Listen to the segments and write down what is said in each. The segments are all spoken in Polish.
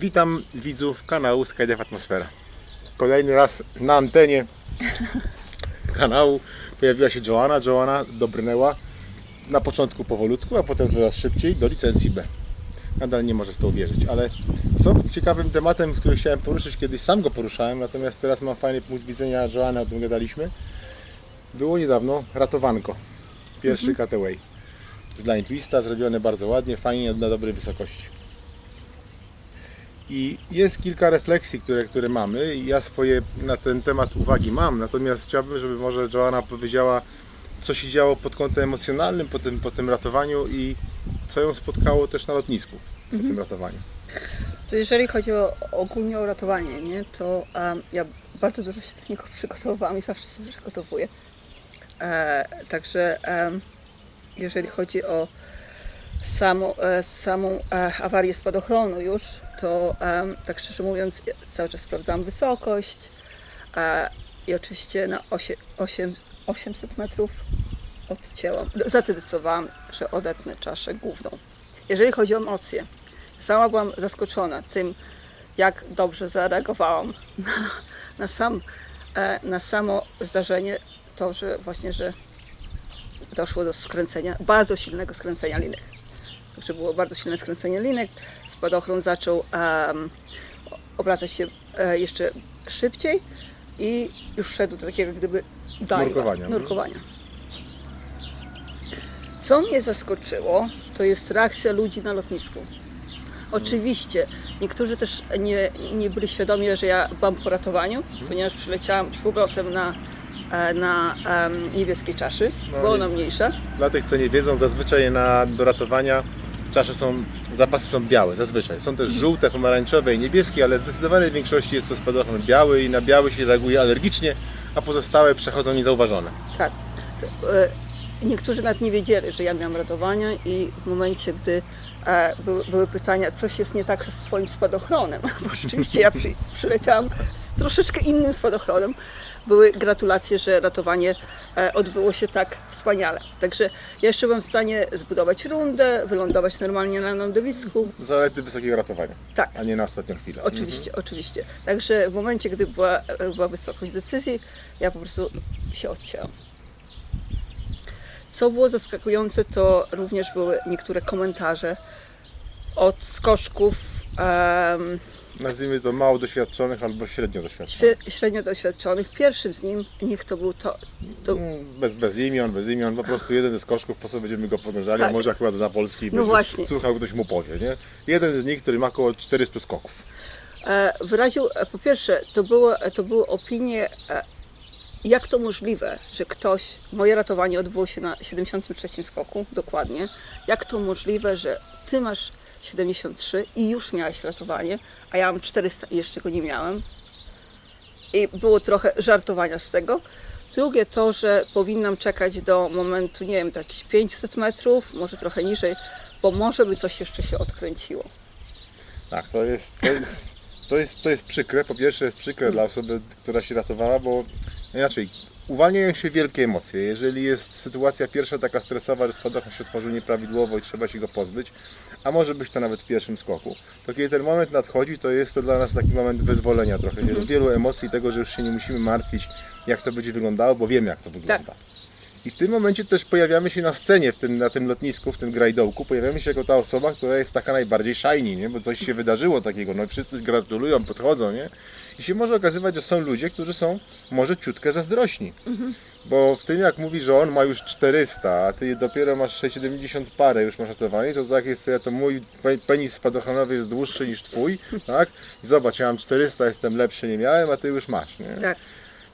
Witam widzów kanału Skydive Atmosfera. Kolejny raz na antenie kanału pojawiła się Joanna. Joanna dobrnęła na początku powolutku, a potem coraz szybciej do licencji B. Nadal nie może w to uwierzyć, ale co ciekawym tematem, który chciałem poruszyć, kiedyś sam go poruszałem, natomiast teraz mam fajny punkt widzenia Joanny, o tym gadaliśmy. Było niedawno ratowanko. Pierwszy cutaway. Z line twista, zrobione bardzo ładnie, fajnie, na dobrej wysokości. I jest kilka refleksji, które, które mamy. i Ja swoje na ten temat uwagi mam, natomiast chciałbym, żeby może Joanna powiedziała, co się działo pod kątem emocjonalnym po tym, po tym ratowaniu i co ją spotkało też na lotnisku po tym ratowaniu. To jeżeli chodzi o, ogólnie o ratowanie, nie, to em, ja bardzo dużo się do niego przygotowywałam i zawsze się przygotowuję. E, także jeżeli chodzi o samą, e, samą e, awarię spadochronu już, to tak szczerze mówiąc cały czas sprawdzałam wysokość i oczywiście na osie, osiem, 800 metrów odcięłam, zadecydowałam, że odetnę czaszę główną. Jeżeli chodzi o emocje, sama byłam zaskoczona tym, jak dobrze zareagowałam na, na, sam, e, na samo zdarzenie, to, że właśnie, że doszło do skręcenia, bardzo silnego skręcenia linek. Także było bardzo silne skręcenie linek, spadochron zaczął em, obracać się e, jeszcze szybciej i już szedł do takiego gdyby dive'a, Nurkowania. nurkowania. Co mnie zaskoczyło, to jest reakcja ludzi na lotnisku. Oczywiście, niektórzy też nie, nie byli świadomi, że ja byłam po ratowaniu, ponieważ przyleciałam z powrotem na, e, na em, niebieskiej czaszy. No Była ona mniejsza. Dla tych, co nie wiedzą, zazwyczaj na, do ratowania czasze są, zapasy są białe, zazwyczaj. Są też żółte, pomarańczowe i niebieskie, ale w zdecydowanej większości jest to spadochron biały i na biały się reaguje alergicznie, a pozostałe przechodzą niezauważone. Tak. Niektórzy nawet nie wiedzieli, że ja miałam radowania i w momencie, gdy e, były, były pytania, coś jest nie tak z Twoim spadochronem, bo rzeczywiście ja przy, przyleciałam z troszeczkę innym spadochronem, były gratulacje, że ratowanie e, odbyło się tak wspaniale. Także ja jeszcze byłam w stanie zbudować rundę, wylądować normalnie na lądowisku. Zalety wysokiego ratowania, Tak. a nie na ostatnią chwilę. Oczywiście, oczywiście. Także w momencie, gdy była, była wysokość decyzji, ja po prostu się odcięłam. Co było zaskakujące, to również były niektóre komentarze od skoczków em, Nazwijmy to mało doświadczonych albo średnio doświadczonych. śre- średnio doświadczonych. Pierwszym z nim, niech to był to, to Mm, Bez, bez imion, bez imion, po prostu jeden ze skoczków, po co będziemy go podążali, Tak. może akurat na polski, No właśnie. słuchał, ktoś mu powie, nie? Jeden z nich, który ma około 400 skoków. e, wyraził, e, po pierwsze, to, było, to były opinie, e, jak to możliwe, że ktoś, moje ratowanie odbyło się na 73 skoku, dokładnie, jak to możliwe, że ty masz 73 i już miałeś ratowanie, a ja mam 400 i jeszcze go nie miałem. I było trochę żartowania z tego. Drugie to, że powinnam czekać do momentu, nie wiem, to jakieś 500 metrów, może trochę niżej, bo może by coś jeszcze się odkręciło. Tak, to jest, to jest, to jest, to jest przykre. Po pierwsze jest przykre dla osoby, która się ratowała, bo inaczej, uwalniają się wielkie emocje. Jeżeli jest sytuacja pierwsza taka stresowa, że spadochron się otworzył nieprawidłowo i trzeba się go pozbyć, a może być to nawet w pierwszym skoku, to kiedy ten moment nadchodzi, to jest to dla nas taki moment wyzwolenia trochę. Wielu emocji tego, że już się nie musimy martwić, jak to będzie wyglądało, bo wiemy, jak to wygląda. I w tym momencie też pojawiamy się na scenie, w tym, na tym lotnisku, w tym grajdołku, pojawiamy się jako ta osoba, która jest taka najbardziej shiny, nie? bo coś się wydarzyło takiego, no wszyscy gratulują, podchodzą, nie? I się może okazywać, że są ludzie, którzy są może ciutkę zazdrośni. Bo w tym jak mówi, że on ma już 400, a ty dopiero masz 670 parę już masz ratowanej, to tak jest, ja to mój pe- penis spadochronowy jest dłuższy niż twój, tak? I zobacz, ja mam 400, jestem lepszy, nie miałem, a ty już masz, nie? Tak.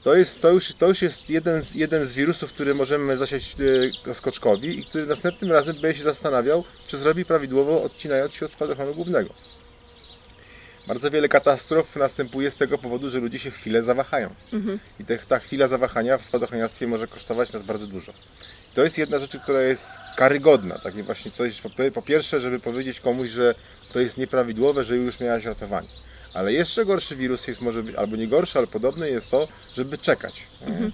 To, jest, to, już, to już jest jeden z, jeden z wirusów, który możemy zasiać e, skoczkowi i który następnym razem będzie się zastanawiał, czy zrobi prawidłowo, odcinając się od spadochronu głównego. Bardzo wiele katastrof następuje z tego powodu, że ludzie się chwilę zawahają. I te, ta chwila zawahania w spadochroniarstwie może kosztować nas bardzo dużo. I to jest jedna rzecz, która jest karygodna. Takie właśnie coś, po, po pierwsze, żeby powiedzieć komuś, że to jest nieprawidłowe, że już miałeś ratowanie. Ale jeszcze gorszy wirus jest może być, albo nie gorszy, ale podobny jest to, żeby czekać. nie?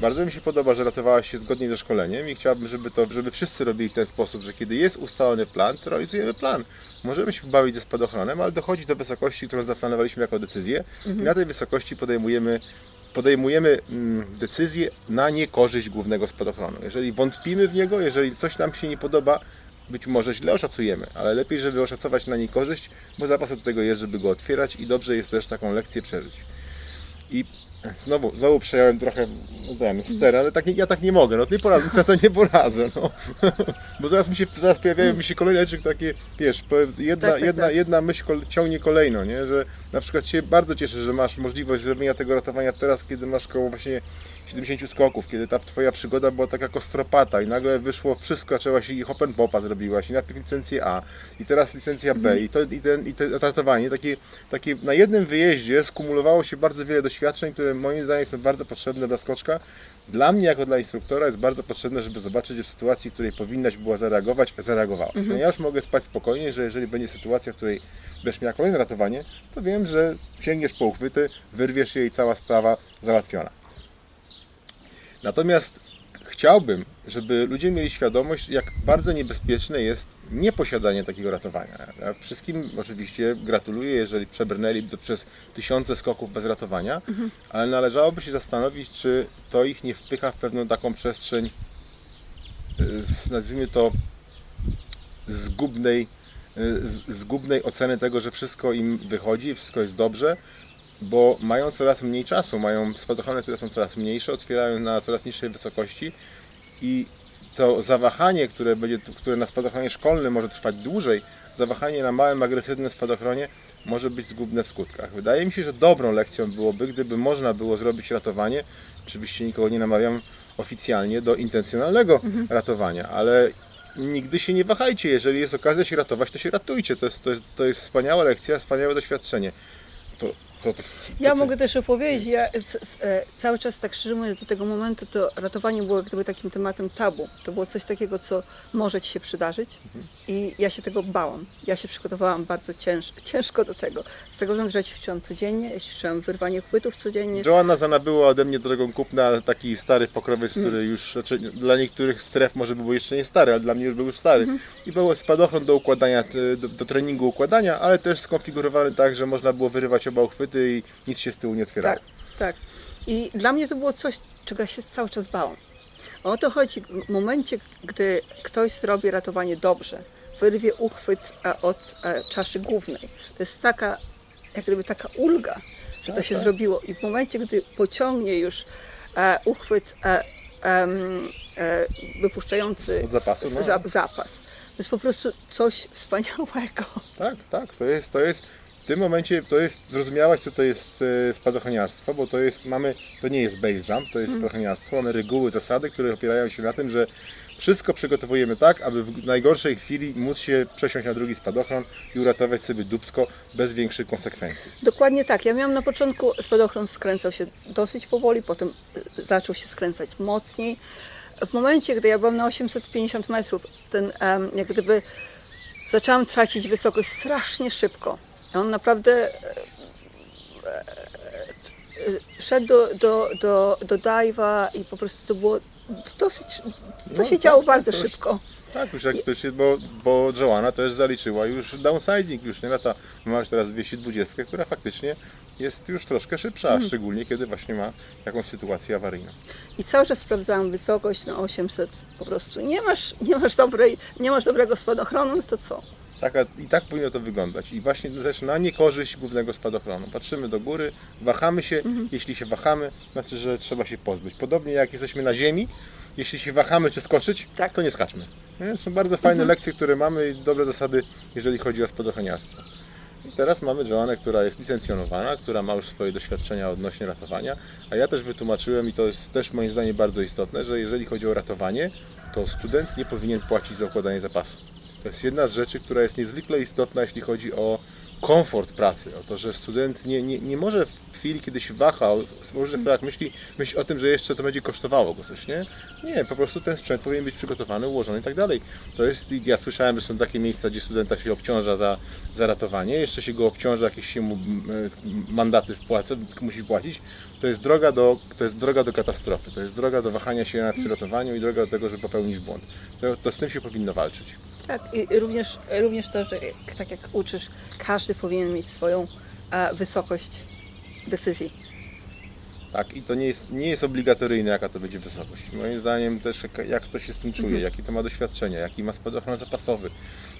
Bardzo mi się podoba, że ratowałaś się zgodnie ze szkoleniem i chciałbym, żeby to, żeby wszyscy robili w ten sposób, że kiedy jest ustalony plan, to realizujemy plan. Możemy się bawić ze spadochronem, ale dochodzi do wysokości, którą zaplanowaliśmy jako decyzję i na tej wysokości podejmujemy podejmujemy mm, decyzję na niekorzyść głównego spadochronu. Jeżeli wątpimy w niego, jeżeli coś nam się nie podoba, być może źle oszacujemy, ale lepiej, żeby oszacować na niekorzyść, bo zapas od tego jest, żeby go otwierać i dobrze jest też taką lekcję przeżyć. I znowu, znowu przejąłem trochę no, ten, ster, ale tak, nie- ja tak nie mogę, no nie poradzę, co to nie poradzę, no. Bo zaraz mi się, zaraz pojawiają mi się kolejne rzeczy takie, wiesz, jedna, Tak, tak, jedna, tak. jedna myśl ciągnie kolejną, nie, że na przykład się bardzo cieszę, że masz możliwość zrobienia tego ratowania teraz, kiedy masz koło właśnie 70 skoków, kiedy ta twoja przygoda była taka kostropata i nagle wyszło wszystko, zaczęłaś i hop and popa zrobiłaś i najpierw licencję A i teraz licencja B i to, i, ten, i to ratowanie, takie, takie na jednym wyjeździe skumulowało się bardzo wiele doświadczeń, które moim zdaniem są bardzo potrzebne dla skoczka. Dla mnie, jako dla instruktora, jest bardzo potrzebne, żeby zobaczyć, że w sytuacji, w której powinnaś była zareagować, zareagowała. No ja już mogę spać spokojnie, że jeżeli będzie sytuacja, w której będziesz miała kolejne ratowanie, to wiem, że sięgniesz po uchwyty, wyrwiesz je i cała sprawa załatwiona. Natomiast chciałbym, żeby ludzie mieli świadomość, jak bardzo niebezpieczne jest nieposiadanie takiego ratowania. Ja wszystkim oczywiście gratuluję, jeżeli przebrnęli to przez tysiące skoków bez ratowania, ale należałoby się zastanowić, czy to ich nie wpycha w pewną taką przestrzeń, y, z, nazwijmy to, zgubnej, y, zgubnej oceny tego, że wszystko im wychodzi, wszystko jest dobrze, bo mają coraz mniej czasu, mają spadochrony, które są coraz mniejsze, otwierają na coraz niższej wysokości i to zawahanie, które, będzie, które na spadochronie szkolnym może trwać dłużej, zawahanie na małym, agresywnym spadochronie może być zgubne w skutkach. Wydaje mi się, że dobrą lekcją byłoby, gdyby można było zrobić ratowanie, oczywiście nikogo nie namawiam oficjalnie do intencjonalnego ratowania, ale nigdy się nie wahajcie, jeżeli jest okazja się ratować, to się ratujcie. To jest, to jest, to jest wspaniała lekcja, wspaniałe doświadczenie. To, to, to, Ja mogę też opowiedzieć, ja e, cały czas tak szczerze mówiąc do tego momentu to ratowanie było jak gdyby takim tematem tabu. To było coś takiego, co może Ci się przydarzyć i ja się tego bałam. Ja się przygotowałam bardzo cięż, ciężko do tego. Z tego względu, że ja ćwiczyłam codziennie, ćwiczyłam wyrwanie chwytów codziennie. Joanna zanabyła ode mnie drogą kupna taki stary pokrowiec, który już znaczy, dla niektórych stref może był jeszcze nie stary, ale dla mnie już był już stary. Mhm. I był spadochron do układania, do, do treningu układania, ale też skonfigurowany tak, że można było wyrywać oba uchwyty i nic się z tyłu nie otwierało. Tak, tak. I dla mnie to było coś, czego ja się cały czas bałam. O to chodzi w momencie, gdy ktoś zrobi ratowanie dobrze, wyrwie uchwyt od e, czaszy głównej. To jest taka, jak gdyby taka ulga, że to Tak, się tak. zrobiło. I w momencie, gdy pociągnie już e, uchwyt e, wypuszczający zapasu, no. za, zapas, to jest po prostu coś wspaniałego. Tak, tak, to jest, to jest w tym momencie to jest, zrozumiałaś co to jest e, spadochroniarstwo, bo to jest, mamy, to nie jest base jump, to jest spadochroniarstwo, mamy reguły, zasady, które opierają się na tym, że wszystko przygotowujemy tak, aby w najgorszej chwili móc się przesiąść na drugi spadochron i uratować sobie dubsko bez większych konsekwencji. Dokładnie tak. Ja miałam na początku spadochron skręcał się dosyć powoli, potem y, zaczął się skręcać mocniej. W momencie, gdy ja byłam na 850 metrów, ten em, jak gdyby zaczęłam tracić wysokość strasznie szybko. On naprawdę e, e, e, szedł do, do, do, do dive'a i po prostu to było dosyć, to No się tak, działo tak, bardzo już- szybko. Tak, już jak ktoś, bo, bo Joanna też zaliczyła już downsizing, już nie lata, masz teraz 220, która faktycznie jest już troszkę szybsza, Mhm. szczególnie kiedy właśnie ma jakąś sytuację awaryjną. I cały czas sprawdzałam wysokość na 800. Po prostu nie masz, nie masz, dobrej, nie masz dobrego spadochronu, no to co? I tak powinno to wyglądać. I właśnie też na niekorzyść głównego spadochronu. Patrzymy do góry, wahamy się. Mhm. Jeśli się wahamy, znaczy, że trzeba się pozbyć. Podobnie jak jesteśmy na ziemi, jeśli się wahamy czy skoczyć, Tak. to nie skaczmy. Nie? Są bardzo fajne Mhm. lekcje, które mamy i dobre zasady, jeżeli chodzi o spadochroniarstwo. I teraz mamy Joannę, która jest licencjonowana, która ma już swoje doświadczenia odnośnie ratowania, a ja też wytłumaczyłem i to jest też moim zdaniem bardzo istotne, że jeżeli chodzi o ratowanie, to student nie powinien płacić za układanie zapasu. To jest jedna z rzeczy, która jest niezwykle istotna, jeśli chodzi o komfort pracy, o to, że student nie, nie, nie może w chwili, kiedy się waha, o różnych sprawach myśli, myśli o tym, że jeszcze to będzie kosztowało go coś, nie? Nie, po prostu ten sprzęt powinien być przygotowany, ułożony i tak dalej. To jest, ja słyszałem, że są takie miejsca, gdzie studenta się obciąża za, za ratowanie, jeszcze się go obciąża, jakieś się mu mandaty wpłaca, musi płacić. To jest droga do, to jest droga do katastrofy, to jest droga do wahania się na przygotowaniu i droga do tego, żeby popełnić błąd. To, to z tym się powinno walczyć. Tak, i również, również to, że tak jak uczysz, każdy powinien mieć swoją e, wysokość decyzji. Tak, i to nie jest, nie jest obligatoryjne, jaka to będzie wysokość. Moim zdaniem też jak- ktoś się z tym czuje, Mhm. jakie to ma doświadczenia, jaki ma spadochron zapasowy,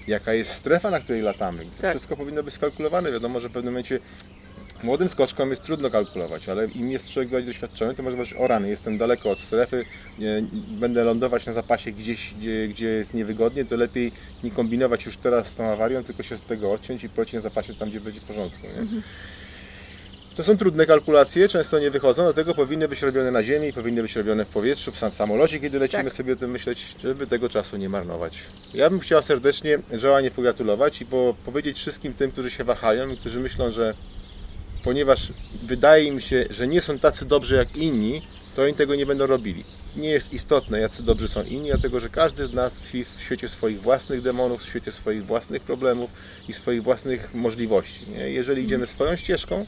jaka jest strefa, na której latamy. To Tak. wszystko powinno być skalkulowane. Wiadomo, że w pewnym momencie młodym skoczkom jest trudno kalkulować, ale im jest człowiek doświadczony, to może być o rany, jestem daleko od strefy, nie, będę lądować na zapasie gdzieś, gdzie, gdzie jest niewygodnie, to lepiej nie kombinować już teraz z tą awarią, tylko się z tego odciąć i polecieć na zapasie tam, gdzie będzie w porządku. Nie? To są trudne kalkulacje, często nie wychodzą, dlatego powinny być robione na ziemi, powinny być robione w powietrzu, w sam w samolocie, kiedy lecimy Tak. sobie o tym myśleć, żeby tego czasu nie marnować. Ja bym chciał serdecznie Joanie pogratulować i po, powiedzieć wszystkim tym, którzy się wahają i którzy myślą, że ponieważ wydaje im się, że nie są tacy dobrzy jak inni, to oni tego nie będą robili. Nie jest istotne, jacy dobrzy są inni, dlatego że każdy z nas tkwi w świecie swoich własnych demonów, w świecie swoich własnych problemów i swoich własnych możliwości. Nie? Jeżeli idziemy swoją ścieżką,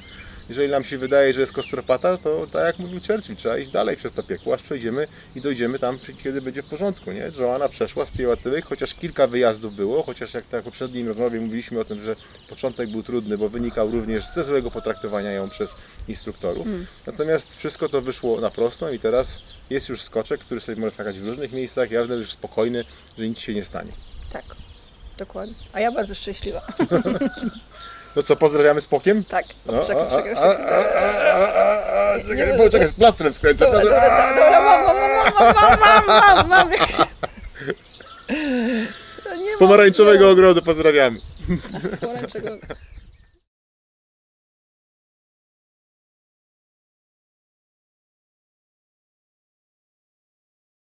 jeżeli nam się wydaje, że jest kostropata, to tak jak mówił Churchill, trzeba iść dalej przez to piekło, aż przejdziemy i dojdziemy tam, kiedy będzie w porządku. Nie? Joanna przeszła, spięła tyłek, chociaż kilka wyjazdów było, chociaż jak tak w poprzedniej rozmowie mówiliśmy o tym, że początek był trudny, bo wynikał również ze złego potraktowania ją przez instruktorów. Natomiast wszystko to wyszło na prostą i teraz jest już skoczek, który sobie może skakać w różnych miejscach. Ja będę już spokojny, że nic się nie stanie. Tak, dokładnie. A ja bardzo szczęśliwa. No co, pozdrawiamy z pokiem? Tak, No, czekaj, a, czekaj, a, czekaj. a, a, a, a, Nie, czekaj, nie, bo czekaj, z plastrem skręcę. Dobra, dobra, dobra, dobra, mam, mam, mam, mam, mam, mam, mam. To nie Z pomarańczowego ogrodu pozdrawiamy. mam. Z pomarańczowego.